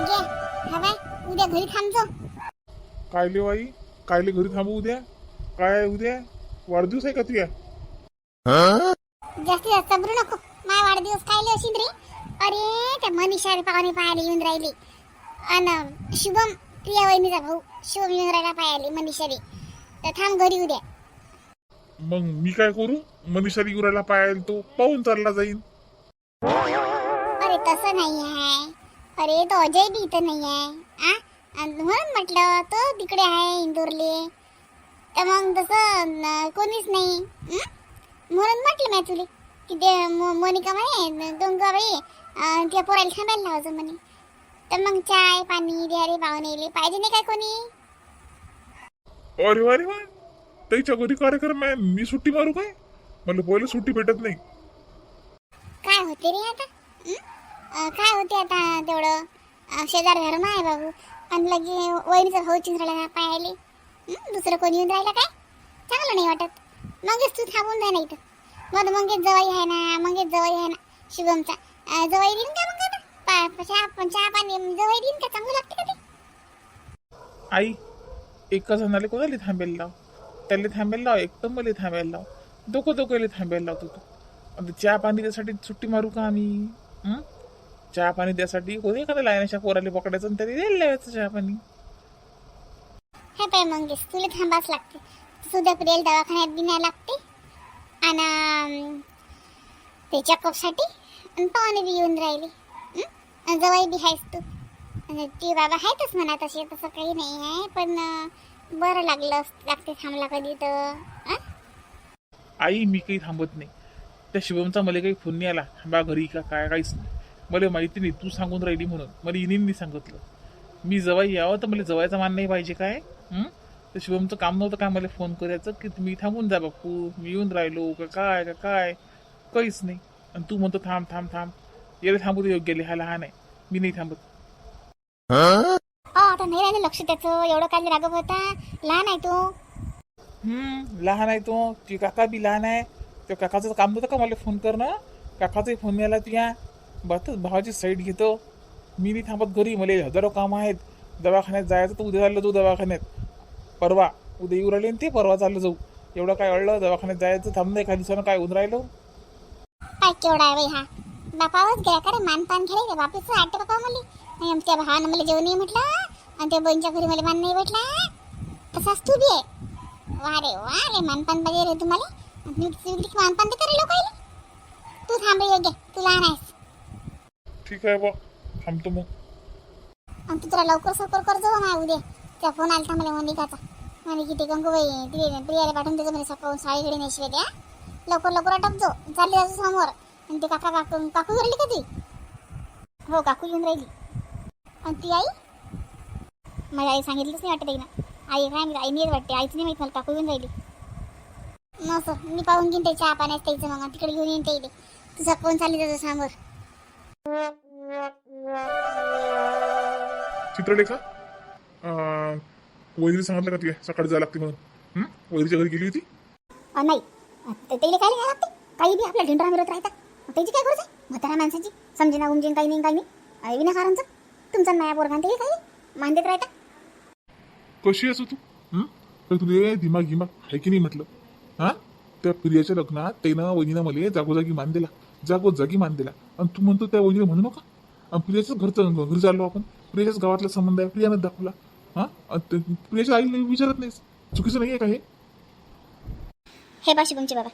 योग्य हवाय उद्या घरी थांबतो. कायले बाई कायले घरी थांबू उद्या? काय उद्या? वाढदिवस आहे का तुया? जास्तीत जास्त बरू नको. माय वाढदिवस कायले अशी रे? अरे त्या मनीषा पाहुणे पाहायला येऊन राहिली. अन शुभम प्रिया वहिनीचा भाऊ शुभम येऊन राहिला पाहायला मनीषा रे तर थांब घरी उद्या. मग मी काय करू? मनीषा युराला पाहायला तो पाहून चालला जाईन. अरे तसं नाही आहे. अरे तो अजय बी इथं नाही आहे आ? म्हणून म्हटलं तो तिकडे आहे इंदोरले तर मग तसं कोणीच नाही? म्हणून म्हटलं मी तुले की ते मोनिका म्हणे गंगाबाई अं, त्या पोराला थांबायला लावायचं म्हणे तर मग चाय पाणी द्या रे पाहुणे पाहिजे नाही काय कोणी अरे वा रे वा त्याच्या घरी कार्यक्रम आहे मी सुट्टी मारू काय? मला पहिले सुट्टी भेटत नाही। काय होते रे आता? काय होते आता तेवढं? शेजार धर्म आहे बाबू. आणि लगे वहिनीचा भाऊ चिंचराला पायाले दुसरं कोणी येऊन राहिलं काय? चांगलं नाही वाटत. मगच तू थांबून जा नाही तर मग मंगेश जवाई आहे ना मंगेश जवाई आहे ना शुभमचा जवाई देईन का मग आता? पा- चहा चहा पाणी जवाई देईन का? चांगलं लागते का ते? आई एका जणाला कोणाला थांबेल लाव? त्याला थांबेल लाव एक मला थांबायला लाव. दोघं दोघं थांबायला लावतो तू आता चहा पाणी त्यासाठी सुट्टी मारू का आम्ही? हं? चहा पाणी त्यासाठी कोणी एखाद्या लायनाच्या पोराला पकडायचं आणि त्याला द्यायला लावायचं चहा पाणी. हे पाय मंगेश तुला थांबाच लागते. सुद्धा प्रियल दवाखान्यात बी न्याय लागते. आणि ते चेकअपसाठी आणि पाहुणे बी येऊन राहिले. जवळ बी आहेस तू. आणि ते बाबा आहेतच म्हणा तसे तसं काही नाही आहे पण बरं लागलं लागते थांबला कधी तर? आई मी काही थांबत नाही. त्या शिवमचा मला काही फोन नाही आला. बा घरी का काय काहीच नाही. मला माहिती नाही तू सांगून राहिली म्हणून. मला इनींनी सांगितलं. मी जवाई यावं तर मला जवायचा मान नाही पाहिजे काय? त्या शिवमचं काम नव्हतं काय मला फोन करायचं? की तुम्ही थांबून जा बापू. मी येऊन राहिलो. का काय? का काय? काहीच नाही. आणि तू म्हणतो थांब थांब थांब. याला थांबू योग्य हा लहान आहे मी नाही थांबत. आता नाही राहिलं लक्ष त्याचं. एवढं काय रागव होता? लहान आहे तो. हम्म लहान आहे तो. ती काका बी लहान आहे. त्या काकाचं काम नव्हतं का मला फोन करणं? काकाचाही फोन नाही आला तुया भावाची साईड घेतो. मी नाही थांबत घरी. मला हजारो कामं आहेत. दवाखान्यात जायचं तर उद्या चाललं जाऊ दवाखान्यात. परवा उद्या येऊ राहिले ते परवा चाललं जाऊ. एवढं काय अडलं? दवाखान्यात जायचं थांब नाही काही दिवसानं काय होऊन राहिलो? काय केवढा आहे बाई हा? बापावच गेला का रे? मानपान घरी का बापीच आटे बापा मला आणि आमच्या भावानं मला जेवण नाही म्हटलं. आणि त्या बहिणीच्या घरी मला मान नाही भेटला. तसाच तू बी आहे. वा रे वा रे मानपान पाहिजे रे तुम्हाला. मी तुझी मानपान ते करे लोकायला. तू थांब योग्य. तू लहान आहेस. ठीक आहे बा. थांबतो मग. आणि तू तुला लवकर सवकर कर जाऊ ना उद्या. त्या फोन आलता मला मोनिकाचा आणि किती गंगूबाई तिथे प्रियाला पाठवून देतो म्हणे सकाळून साडीकडे नेशवे द्या. लवकर लवकर आटपजो चालली जायचं समोर. आणि ते काका काकू काकू राहिली का ती? हो काकू येऊन राहिली. आणि ती आई? माझ्या आई सांगितलंच नाही वाटत ना आई काय मी आई नाही वाटते. आईच नाही माहीत मला काकू येऊन राहिली. मस्त मी पाहून घेईन ते चहा पाण्यात त्याचं मग तिकडे घेऊन येईन ते इथे. तुझा कोण चालली जायचं समोर. चित्रलेखा? वहिनीला सांगितलं का तुया सकाळी जायला लागते म्हणून? वहिनीच्या घरी गेली होती? नाही. ते त्याला काय नाही लागते? काही बी आपल्या ढिंडरा मिळत राहतात त्याची काय गरज आहे? म्हातारा माणसाची. समजेना उमजेन काही नाही काही नाही. आहे विनाकारणचं. तुमचा माया पोरगान ते काही मान देत राहता? कशी असो तू? हं? तर तुले दिमाग गिमाग आहे की नाही म्हटलं? हा? त्या प्रियाच्या लग्नात त्यानं वहिनीनं मला जागोजागी मान दिला जागोजागी मान दिला. आणि तू म्हणतो त्या वहिनीला म्हणू नका. आणि प्रियाच्याच घरचं घरी चाललो आपण. प्रियाच्याच गावातला संबंध आहे प्रियानं दाखवला. हां? प्रियाच्या आईला विचारत नाहीस. चुकीचं नाही आहे का हे? हे बा शुभमचे बाबा.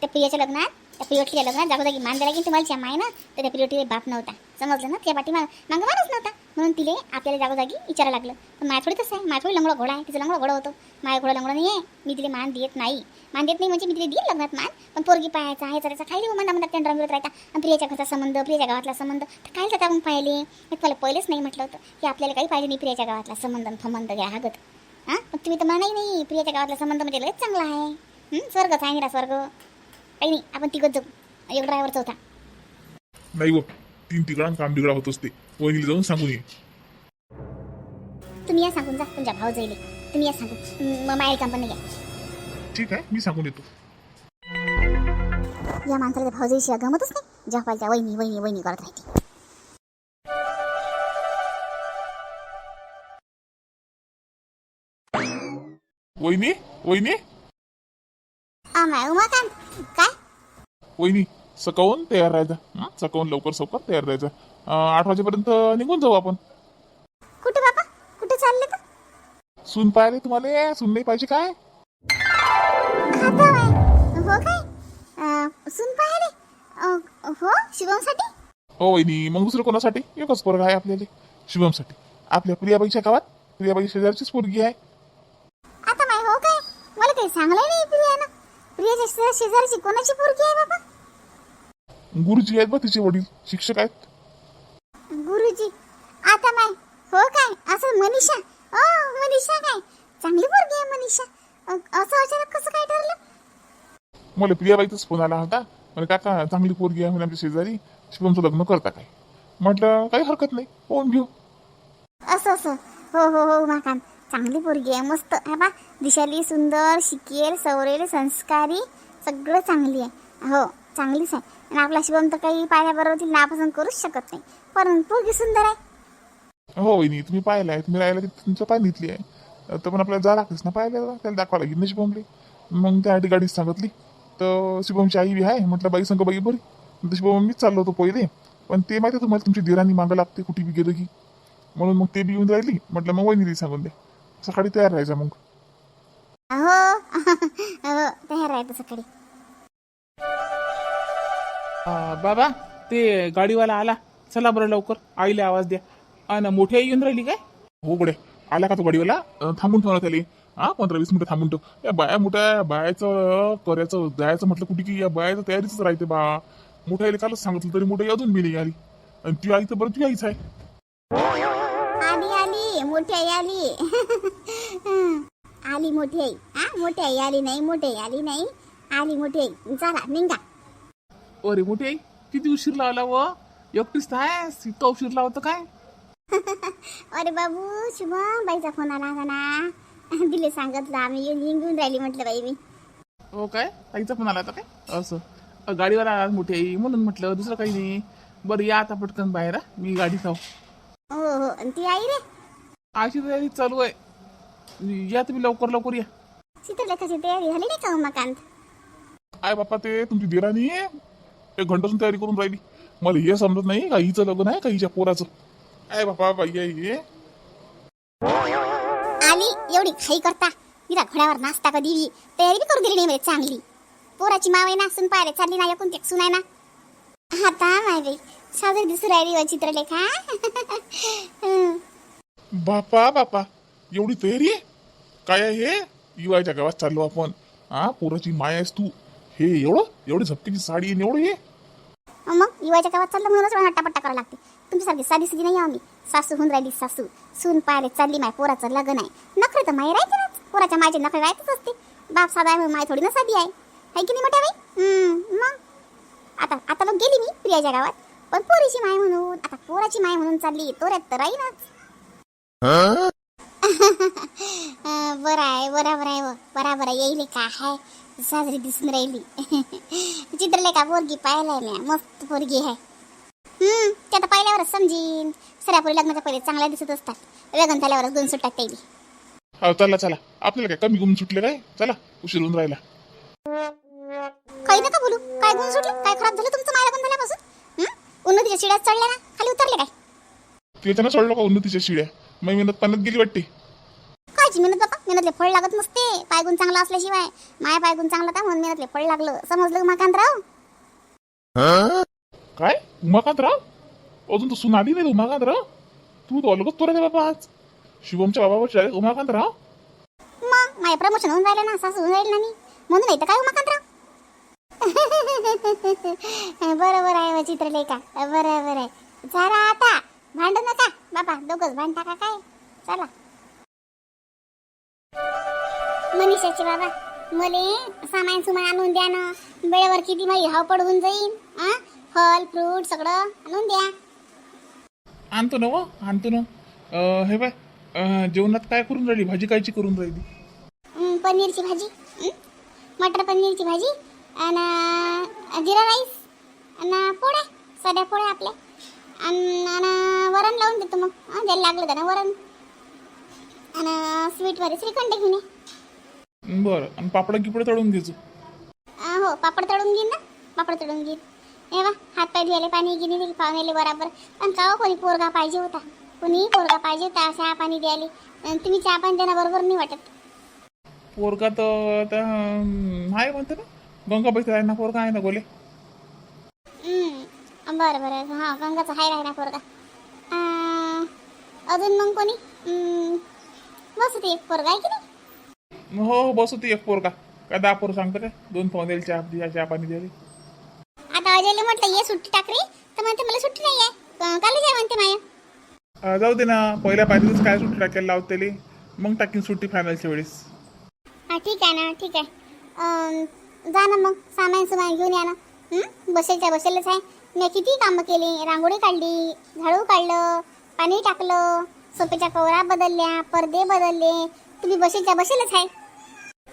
त्या प्रियाच्या लग्नात त्या पिरियडच्या लग्नात जागोजागी मान द्यायला की तुम्हाला ज्या आहे ना? तर त्या पिरियडचे बाप नव्हता. समजलं ना? त्या पाठी मागं नव्हता. म्हणून तिले आपल्याला जागोजागी विचारायला लागलं. पण माझ्या थोडी तसं आहे. माझ्या थोडी लंगडा घोडा आहे. तिचं लंगडा घोडा होतो. माझ्या घोडा लंगडा नाही आहे मी तिला मान देत नाही. मान देत नाही म्हणजे मी तिला देईल लग्नात मान. पण पोरगी पाहायचा आहे त्याचा खायला मना म्हणतात त्यांना मिळत राहता. आणि प्रियाच्या घरचा संबंध प्रियाच्या गावातला संबंध तर काय जाता मग पाहिले? मी तुम्हाला पहिलेच नाही म्हटलं होतं. की आपल्याला काही पाहिजे नाही प्रियाच्या गावातला संबंध आणि संबंध घ्या हागत हां? पण तुम्ही तर म्हणाही नाही. प्रियाच्या गावातला संबंध म्हणजे लयच चांगला आहे. स्वर्ग स्वर्गच आहे निरा स्वर्ग. काही नाही आपण तिघच जाऊ. एक ड्रायव्हर चौथा नाही व तीन तिकडा काम बिगडा होत असते. वहिनीला जाऊन सांगून ये. तुम्ही या सांगून जा तुमच्या भाऊ जाईल. तुम्ही या सांगून. मग माहेर काम पण नाही या ठीक आहे मी सांगून येतो. या माणसाला भाऊ गमतच नाही. जेव्हा त्या वहिनी वहिनी वहिनी करत राहते. वहिनी वहिनी. अमाय उमाकांत काय वहिनी सकाळून तयार राहायचा हं? सकाळून लवकर सवकर तयार राहायचा आठ वाजेपर्यंत निघून जाऊ आपण. कुठे बाबा? कुठे चालले तर सून पाहिले तुम्हाला सून नाही पाहिजे काय? खाता आहे हो काय? अं, सुन पाहिले अं, हो शिवमसाठी? हो वहिनी मग दुसरं कोणासाठी? एकच पोरग आहे आपल्याला शुभमसाठी आपल्या प्रियाबाईच्या गावात प्रियाबाई शेजारचीच पोरगी आहे. आता माय हो काय? मला काही सांगलं नाही प्रियानं प्रियाच्या शेजार- शेजारची कोणाची पोरगी आहे बाबा? गुरुजी आहेत बा तिचे वडील. शिक्षक आहेत. गुरुजी आता माय हो काय? असं मनीषा? ओ मनीषा काय? चांगली पोरगी आहे मनीषा. अं, असं अचानक कसं काय ठरलं? मला प्रियाबाईचाच फोन आला होता. म्हणजे काका चांगली पोरगी आहे म्हणे आमच्या शेजारी. शुभमचं लग्न करता काय? म्हटलं काही हरकत नाही. फोन घेऊ. असं असं. हो हो हो उमाकांत चांगली पोरगी आहे मस्त. हा बा दिशाली सुंदर शिकेल सवरेल संस्कारी सगळं चांगली आहे. हो चांगलीच आहे. आणि आपला शिवम तर काही पाहिल्याबरोबर तिला नापसंत करूच शकत नाही. परंतु पोरगी सुंदर आहे. हो वहिनी तुम्ही पाहिलं आहे. तुम्ही राहिला की तुमचं पाय घेतली आहे. तर पण आपल्याला जा लागतेस ना पाहिलं त्याला दाखवा लागेल ना शुभमले. मग त्यासाठी गाडी सांगितली. तर शुभमची आई बी आहे. म्हटलं बाई सांग बाई बरी तर शुभम मीच चाललो होतो पहिले. पण ते माहिती तुम्हाला तुमची दिराणी मागं लागते कुठे बी गेलं की. म्हणून मग ते बी येऊन राहिली. म्हटलं मग वहिनी सांगून द्या सकाळी तयार राहायचा मग. हो हो तयार राहतो सकाळी. अं, बाबा ते गाडीवाला आला. चला बरं लवकर. आईला आवाज द्या. आणि मोठी आई येऊन राहिली काय? हो गडे. आला का तो गाडीवाला? अं, थांबून ठेवला त्याला हा पंधरा वीस मिनिटं थांबून ठेव. या बाया मोठ्या बायाचं करायचं जायचं म्हटलं कुठे की या बायाचं तयारीच राहते बा. मोठ्या आईला कालच सांगितलं तरी मोठी आई अजून बी नाही आली आणि ती आई तर बरं ती आईच आहे. मोठी आई आली आली मोठी आई. हा? मोठी आई आली नाही मोठी आई आली नाही. आली मोठी आई. चला निघा. अरे मोठी आई किती उशीर लावला व? एकटीच तर आहे इतका उशीर लावतं काय? अरे बाबू शुभम बाईचा फोन आला होता ना. दिले सांगितलं आम्ही. येऊन निघून राहिली म्हटलं बाई मी. हो काय? आईचा फोन आला होता काय? असं. अ, गाडीवाला आला मोठी आई म्हणून म्हटलं दुसरं काही नाही. बरं या आता पटकन बाहेर हा. मी गाडी जाऊ हो हो. आणि ती आई रे? आशी तयारी चालू आहे. या तुम्ही लवकर लवकर या. चित्रलेखाची तयारी झाली नाही का उमाकांत आय बापा ते तुमची दिराणी आहे. एक घंटासून तयारी करून राहिली. मला हे समजत नाही का हिचं लग्न आहे का हिच्या पोराचं? आय बापा बाई आई हे. आली एवढी खाई करता. तिला घोड्यावर नाचता कधी बी. तयारी बी करू दिली नाही म्हणजे चांगली. पोराची माव आहे ना सुन पाहिले चालली ना एकूण ते सुन आहे ना. आता माय बाई साजरी दिसू राहिली चित्रलेखा. हं. बापा बापा एवढी तयारी आहे? काय आहे हे? युवाच्या गावात चाललो आपण. हा पोराची माय आहेस तू. हे एवढं? एवढी झपकीची साडी आणि एवढं हे? मग युवाच्या गावात चाललं म्हणूनच मला हट्टापट्टा करावं लागते. तुमच्यासारखी साधी सुधी नाही आम्ही सासू होऊन राहिली सासू. सून पाहिले चालली माय पोराचं लग्न आहे. नखरे तर माय राहते पोराच्या मायचे नखरे राहतच असते. बाप साधा आहे माय थोडी ना साधी आहे. है की नाही मोठ्या बाई? मग? आता आता मग गेली मी प्रियाच्या गावात. पण पोरीची माय म्हणून आता पोराची माय म्हणून चालली. तोऱ्यात तर राहीनच. बरं आहे बराबर आहे व बराबर आहे. येईल का? आहे साजरी दिसून राहिली. चित्रले का पोरगी पाहायला म्या. मस्त पोरगी आहे. हम्म ते आता पाहिल्यावरच समजीन. सऱ्या पोरी लग्नाच्या पहिले चांगल्या दिसत असतात. लग्न झाल्यावरच दोन सुट्टात त्याली हो चला चला. आपल्याला काय कमी गुम सुटले काय? चला उशीर होऊन राहिला. काही नका बोलू. काय गुण सुटलं? काय खराब झालं? तुमचं माय लग्न झाल्यापासून? उन्नतीच्या शिड्यात चढल्या ना? खाली उतरले काय? त्याच्यानं सोडलं का उन्नतीच्या शिड्या? मग मेहनत पाण्यात गेली वाटते. कायची मेहनत बाबा मेहनतले फळ लागत नसते. पायगुण चांगला असल्याशिवाय. माया पायगुण चांगला म्हणून मेहनतले फळ लागलं. समजलं उमाकांतराव काय? उमाकांतराव अजून तर सून आली नाही उमाकांतराव तू तो अलगच तोरा बाबा आज. शिवमच्या बाबा उमाकांतराव मग माझे प्रमोशन होऊन राहिलं ना. सासू होऊन राहील ना मी. म्हणून येतं काय उमाकांतराव बरोबर आहे चित्रलेखा. बरोबर आहे. झाला आता. भांडू नका. बाबा दोघच भांड टाका काय? चला. मनीषाचे बाबा मले सामान सुमान आणून द्या ना. वेळेवर किती माझी हाव होऊन जाईन आ? फल फ्रूट सगळं आणून द्या. आणतो ना व आणतो ना. अं, हे बाय अं, जेवणात काय करून राहिली? भाजी कायची करून राहिली? हं, पनीरची भाजी हं? मटर पनीरची भाजी आणि जिरा राईस आणि पोळ्या साध्या पोळ्या आपल्या. आणि वरण लावून देतो मग. द्यायला लागलं त्यानं वरण. आणि स्वीटमध्ये श्रीखंड घेऊन ये. बरं आणि पापड गिपड तळून आ, हो पापड तळून घेईन ना? पापड तळून घेईन. हे बा हात पाय धुवायला पाणी गिनी दिली पाहुण्याले बराबर. पण का हो, कोणी पोरगा पाहिजे होता. कोणी पोरगा पाहिजे होता चहा पाणी द्यायला. अन तुम्ही चहा पाणी देणं बरोबर नाही वाटत. पोरगा तर आहे म्हणते ना. गंगाबाई आहे ना पोरगा आहे ना गोले. बरं बरं. हां गंगाचा हाय राहिला पोरगा. अजून मग कोणी? बस एक पोरगा आहे की नाही? हो हो बस होती एक पोरगा. काय दहा पोरं सांगतं काय दोन पाहुण्याला चहा द्या चहा पाणी द्यायला. आता अजयला म्हटलं ये सुट्टी टाकरी तर म्हणते मला सुट्टी नाही आहे. काल जाय म्हणते माया. जाऊ दे ना. पहिल्या पाहिजेच काय सुट्टी टाकायला लावत त्याले मग टाकीन सुट्टी फायनलच्या वेळेस. हा ठीक आहे ना ठीक आहे. जा ना मग. सामान सुमान घेऊन या ना. हं? बसेलच्या बसेलच आहे. मी किती कामं केली? रांगोळी काढली झाडू काढलं पाणी टाकलं सोप्याच्या कवरा बदलल्या पडदे बदलले. तुम्ही बसेच्या बसेलच आहे.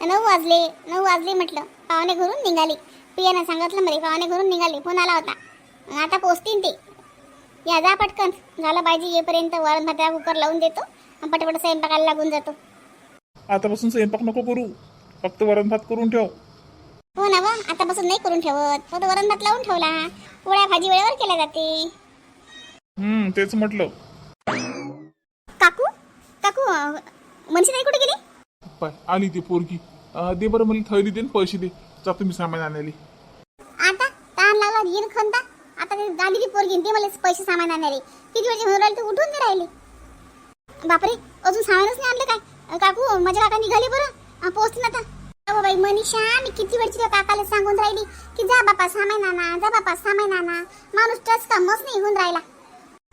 नऊ वाजले नऊ वाजले म्हटलं पाहुणे घरून निघाले. पियानं सांगितलं मध्ये पाहुणे घरून निघाले फोन आला होता. आता पोचतील ते. या जा पटकन झालं पाहिजे येईपर्यंत वरण भाता कुकर लावून देतो पटपट स्वयंपाकाला लागून जातो. आतापासून स्वयंपाक नको करू. फक्त वरण भात करून ठेव. हो ना व आतापासून नाही करून ठेवत. फक्त वरण भात लावून ठेवला. पोळ्या भाजी वेळेवर केल्या जाते. हम्म तेच म्हटलं. काकू? काकू मनशी नाही कुठे गेली? पाय आली ती पोरगी. अं, दे बरं मला थैली दे न पैसे दे. जातो मी सामान आणायला. आता? ताण लागला येईन खंता. आता ते ती पोरगी ते मला पैसे सामान आणणारे किती वेळचे म्हणून राहिले तू? उठून नाही राहिले. बापरे अजून सामानच नाही आणलं काय? अं, काकू माझ्या काका निघाले बरं. अं, पोहोचते ना आता. अहो बाई मनीषा मी किती वेळची त्या काकाला सांगून राहिली की जा बापा सामान आणा जा बापा सामान आणा माणूस टच कामच नाही होऊन राहिला.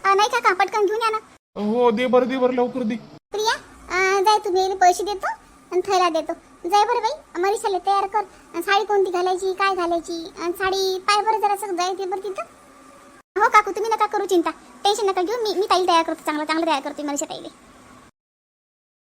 अं, नाही काका पटकन घेऊन या ना. हो दे बरं दे बरं लवकर दे. प्रिया अं, जाय तुम्ही पैसे देतो आणि थैला देतो. जाय बरं बाई मरीषाला तयार कर. अन् साडी कोणती घालायची काय घालायची? आणि साडी पाय बरं जरा जाय ते बरं तिथं. हो काकू तुम्ही नका करू चिंता. टेन्शन नका घेऊ. मी मी ताईल तयार करतो चांगलं चांगलं तयार करते मनीषा ताईले.